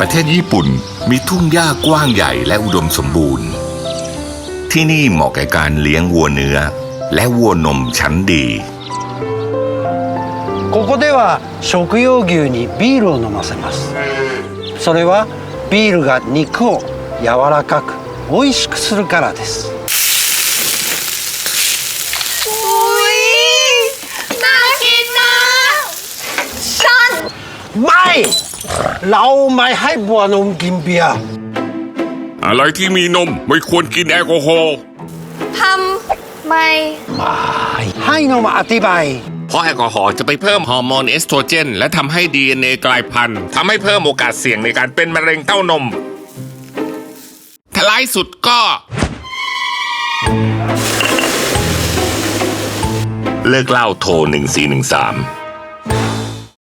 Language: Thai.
ประเทศญี่ปุ่นมีทุ่งหญ้ากว้างใหญ่และอุดมสมบูรณ์ ที่นี่เหมาะแก่การเลี้ยงวัวเนื้อ และวัวนมชั้นดี ここでは食用牛にビールを飲ませますそれはビールが肉を柔らかく美味しくするからです ไม่ เราไม่ให้บัวนมกินเบียร์อะไรที่มีนมไม่ควรกินแอลกอฮอล์ทำไมให้นมอธิบาย เพราะแอลกอฮอล์จะไปเพิ่มฮอร์โมนเอสโตรเจน และทำให้ DNA กลายพันธุ์ทำให้เพิ่มโอกาสเสี่ยงในการเป็นมะเร็งเต้านมท้ายสุดก็ เลิกเล่าโทร 1413